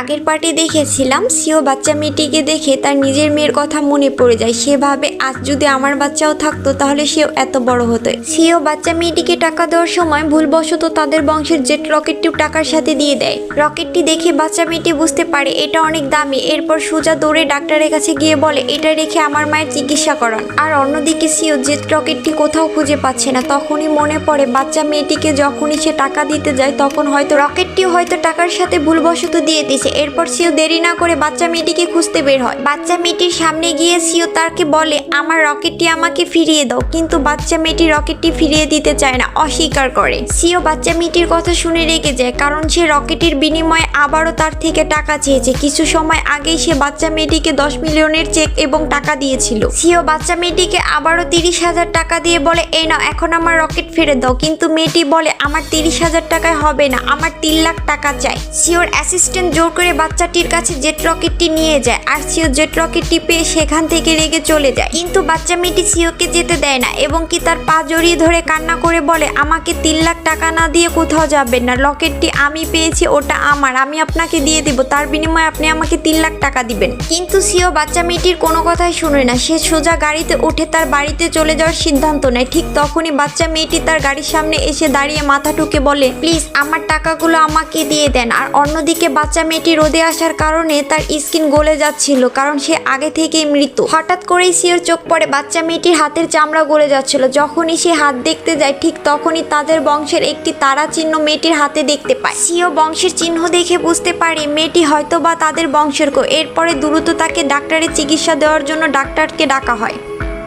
আগের পার্টি দেখেছিলাম, সিও বাচ্চা মেয়েটিকে দেখে তার নিজের মেয়ের কথা মনে পড়ে যায়। সেভাবে আজ যদি আমার বাচ্চাও থাকতো, তাহলে সেও এত বড় হতো। সিও বাচ্চা মেয়েটিকে টাকা দেওয়ার সময় ভুলবশত তাদের বংশের জেট রকেটটিও টাকার সাথে দিয়ে দেয়। রকেটটি দেখে বাচ্চা মেয়েটি বুঝতে পারে, এটা অনেক দামি। এরপর সোজা দৌড়ে ডাক্তারের কাছে গিয়ে বলে, এটা রেখে আমার মায়ের চিকিৎসা করান। আর অন্যদিকে সিও জেট রকেটটি কোথাও খুঁজে পাচ্ছে না। তখনই মনে পড়ে, বাচ্চা মেয়েটিকে যখনই সে টাকা দিতে যায়, তখন হয়তো রকেটটিও হয়তো টাকার সাথে ভুলবশত দিয়ে দিছে। এরপর সিও দেরি না করে বাচ্চা মেয়েটিকে খুঁজতে বের হয়। বাচ্চা মেয়েটির সামনে গিয়ে সিও তাকে বলে, আমার রকেটটি আমাকে ফিরিয়ে দাও। কিন্তু বাচ্চা মেয়েটি রকেটটি ফিরিয়ে দিতে চায় না, অস্বীকার করে। সিও বাচ্চা মেয়েটির কথা শুনে রেগে যায়, কারণ সে রকেটের বিনিময়ে আবারও তার থেকে টাকা চেয়েছে। কিছু সময় আগেই সে বাচ্চা মেয়েটিকে দশ মিলিয়নের চেক এবং টাকা দিয়েছিল। সিও বাচ্চা মেয়েটিকে আবারও তিরিশ হাজার টাকা দিয়ে বলে, এই নাও, এখন আমার রকেট ফেরত দাও। কিন্তু মেয়েটি বলে, আমার তিরিশ হাজার টাকায় হবে না, আমার তিন লাখ টাকা চাই। সিওর অ্যাসিস্ট্যান্ট জোর করে বাচ্চাটির কাছে জেট রকেটটি নিয়ে যায়, আর সিও জেট রকেটটি পেয়ে সেখান থেকে রেগে চলে যায়। কিন্তু বাচ্চা মেয়েটি সিওকে যেতে দেয় না এবং কি তার পা জড়িয়ে ধরে কান্না করে বলে, আমাকে তিন লাখ টাকা না দিয়ে কোথাও যাবেন না, রকেটটি আমি পেয়েছি, ওটা আমার, আমি আপনাকে দিয়ে দিব, তার বিনিময়ে আপনি আমাকে তিন লাখ টাকা দিবেন। কিন্তু সিও বাচ্চা মেয়েটির কোনো কথাই শুনে না, সে সোজা গাড়িতে উঠে তার বাড়িতে চলে যাওয়ার সিদ্ধান্ত নেয়। ঠিক তখনই বাচ্চা মেয়েটি তার গাড়ির সামনে এসে দাঁড়িয়ে মাথা টুকে বলে, প্লিজ, আমার টাকাগুলো আমাকে দিয়ে দেন। আর অন্যদিকে বাচ্চা মেয়েটি রোদে আসার কারণে তার স্কিন গলে যাচ্ছিল, কারণ সে আগে থেকেই মৃত। হঠাৎ করেই সিওর চোখ পড়ে বাচ্চা মেয়েটির হাতের চামড়া গলে যাচ্ছিল। যখনই সে হাত দেখতে যায়, ঠিক তখনই তাদের বংশের একটি তারা চিহ্ন মেয়েটির হাতে দেখতে পায়। সিও বংশের চিহ্ন দেখে বুঝতে পারে মেয়েটি হয়তো বা তাদের বংশের কো এরপরে দ্রুত তাকে ডাক্তারের চিকিৎসা দেওয়ার জন্য ডাক্তারকে ডাকা হয়।